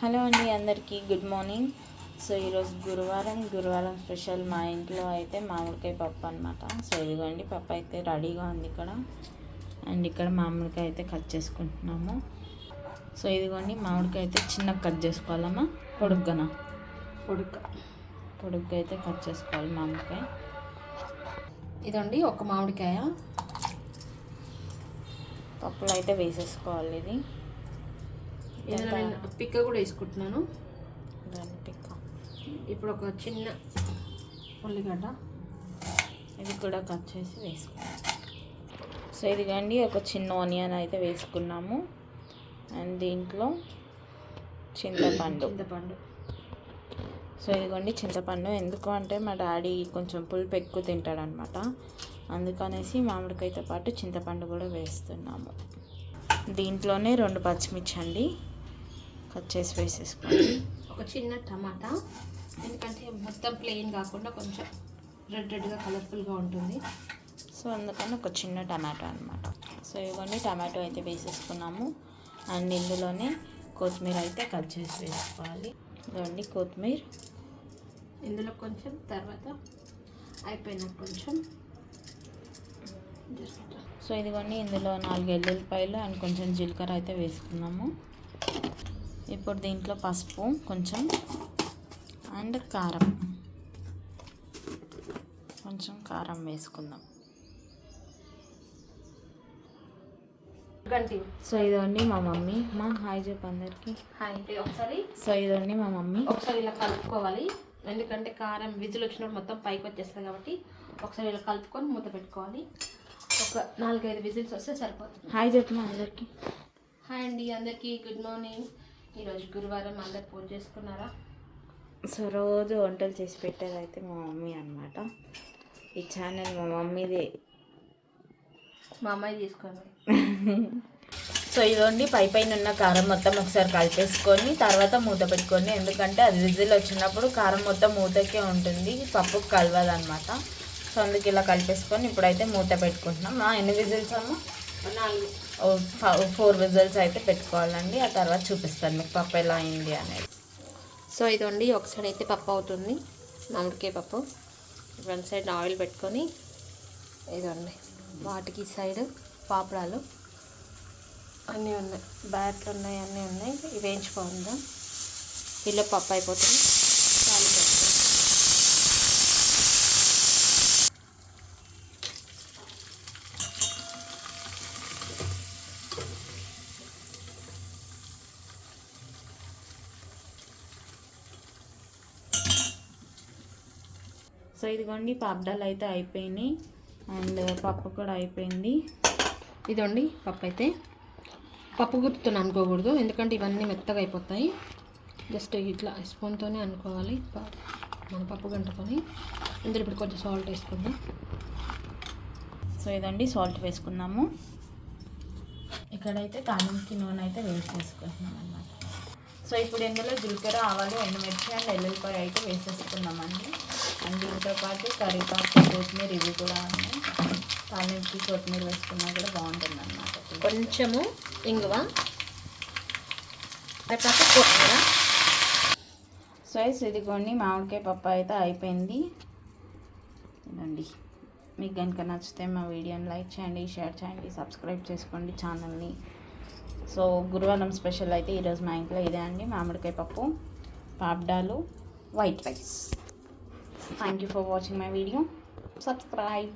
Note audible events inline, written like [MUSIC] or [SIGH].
Hello అండి అందరికీ good morning. So ఈరోజు గురువారం గురువారం స్పెషల్ మా ఇంట్లో అయితే మామిడికాయ పప్పు అనమాట సో ఇదిగోండి పప్పు అయితే రెడీగా ఉంది ఇక్కడ. అండ్ ఇక్కడ మామిడికాయ అయితే కట్ చేసుకుంటున్నాము. సో ఇదిగోండి మామిడికాయ అయితే చిన్నగా కట్ చేసుకోవాలమ్మా. పొడుగ్గన? ఉడక పొడుగ్గా అయితే కట్ చేసుకోవాలి మామిడికాయ. ఇదండి ఒక మామిడికాయ. పప్పులో అయితే వేసేసుకోవాలి ఇది. ఇందులో నేను పిక్క కూడా వేసుకుంటున్నాను. దాని టిక్క. ఇప్పుడు ఒక చిన్న ఉల్లిగడ్డ. ఇది కూడా కట్ చేసి వేసుకోవాలి సో ఇదిగండి ఒక చిన్న ఆనియన్ అయితే వేసుకున్నాము. అండ్ దీంట్లో చింతపండు. చింతపండు. సో ఇదిగోండి చింతపండు. ఎందుకు అంటే మా డాడీ కొంచెం పులుపు ఎక్కువ తింటాడనమాట. అందుకనేసి మామిడికాయతో పాటు చింతపండు కూడా వేస్తున్నాము. దీంట్లోనే రెండు పచ్చిమిర్చి అండి. కట్ చేసి వేసేసుకోండి ఒక చిన్న టమాటా ఎందుకంటే మొత్తం ప్లెయిన్ కాకుండా కొంచెం రెడ్ రెడ్గా కలర్ఫుల్గా ఉంటుంది. సో అందుకని ఒక చిన్న టమాటో అనమాట సో ఇవన్నీ టమాటో అయితే వేసేసుకున్నాము. అండ్ ఇందులోనే కొత్తిమీర అయితే కట్ చేసి వేసుకోవాలి. ఇదిగోండి కొత్తిమీర. ఇందులో కొంచెం తర్వాత అయిపోయినాక కొంచెం సో ఇదిగోండి ఇందులో నాలుగు ఎల్లుల్లిపాయలు అండ్ కొంచెం జీలకర్ర అయితే వేసుకున్నాము. ఇప్పుడు దీంట్లో పసుపు కొంచెం అండ్ కారం. కొంచెం కారం వేసుకుందాం. సో ఇదండి మా మమ్మీ. మా హాయ్ చెప్పు అందరికి. హాయ్. ఒకసారి. సో ఇదండి మా మమ్మీ. ఒకసారి ఇలా కలుపుకోవాలి. ఎందుకంటే కారం విజిల్ వచ్చినప్పుడు మొత్తం పైకి వచ్చేస్తుంది కాబట్టి ఒకసారి ఇలా కలుపుకొని మూత పెట్టుకోవాలి. ఒక నాలుగైదు విజిల్స్ వస్తే సరిపోతుంది. హాయ్ చెప్పు మా అందరికి. హాయ్ అండి. అందరికీ గుడ్ మార్నింగ్. ఈరోజు గురువారం అందరు పూజ చేసుకున్నారా? సో రోజు వంటలు చేసి పెట్టేది అయితే మా మమ్మీ అనమాట ఈ ఛానల్ మా మమ్మీదే. మా అమ్మాయి తీసుకోండి. [LAUGHS] సో ఇదండి పై పైన ఉన్న కారం మొత్తం ఒకసారి కలిపేసుకొని తర్వాత మూత పెట్టుకొని ఎందుకంటే అది విజిల్ వచ్చినప్పుడు కారం మొత్తం మూతకే ఉంటుంది. పప్పు కలవదు అనమాట సో అందుకు ఇలా కలిపేసుకొని ఇప్పుడైతే మూత పెట్టుకుంటున్నాం. ఎన్ని విజిల్స్ అమ్మ? నాలుగు. ఫోర్ విజల్స్ అయితే పెట్టుకోవాలండి. ఆ తర్వాత చూపిస్తాను మీకు పప్పు ఎలా అయింది అనేది. సో ఇదండి ఒక సైడ్ అయితే పప్పు అవుతుంది. మామిడికాయ పప్పు. వన్ సైడ్ ఆయిల్ పెట్టుకొని ఇదండి వాటికి సైడ్ పాపడాలు. అన్నీ ఉన్నాయి. బ్యాట్లు ఉన్నాయి అన్నీ ఉన్నాయి. ఇవి వేయించుకోండి ఇలా పప్పు అయిపోతుంది తాలింపు వేసుకోవాలి. సో ఇదిగోండి పాపడాలు అయితే అయిపోయినాయి. అండ్ పప్పు కూడా అయిపోయింది. ఇదండి పప్పు అయితే. పప్పు గుర్తుని అనుకోకూడదు ఎందుకంటే ఇవన్నీ మెత్తగా అయిపోతాయి. జస్ట్ ఇట్లా స్పూన్తోనే అనుకోవాలి మన పప్పు గంటతోని. ఇందులో ఇప్పుడు కొంచెం సాల్ట్ వేసుకుందాం. సో ఇదండి సాల్ట్ వేసుకుందాము. ఇక్కడైతే తాలింపుకి నూనె అయితే వేస్ట్ చేసుకుంటున్నాం అనమాట సో ఇప్పుడు ఇందులో జీలకర్ర ఆవాలు ఎండుమిర్చి అండ్ ఎల్లుల్లిపాయ అయితే వేసేసుకుందామండి. అండ్ దీంతో పాటు కరివేపాకు కొత్తిమీర ఇవి కూడా ఉన్నాయి. తాలింపుకి కొత్తిమీర వేసుకున్నా కూడా బాగుంటుంది అనమాట కొంచెము ఇంగువ తర్వాత కొత్తిమీర. సో ఇస్ ఇదిగోండి మామిడికాయ పప్పు అయితే అయిపోయింది. ఇదండి. మీకు కనుక నచ్చితే మా వీడియోని లైక్ చేయండి షేర్ చేయండి సబ్స్క్రైబ్ చేసుకోండి ఛానల్ని. సో గురువారం స్పెషల్ అయితే ఈరోజు మా ఇంట్లో ఇదే అండి మామిడికాయ పప్పు పాపడాలు white rice. Thank you for watching my video subscribe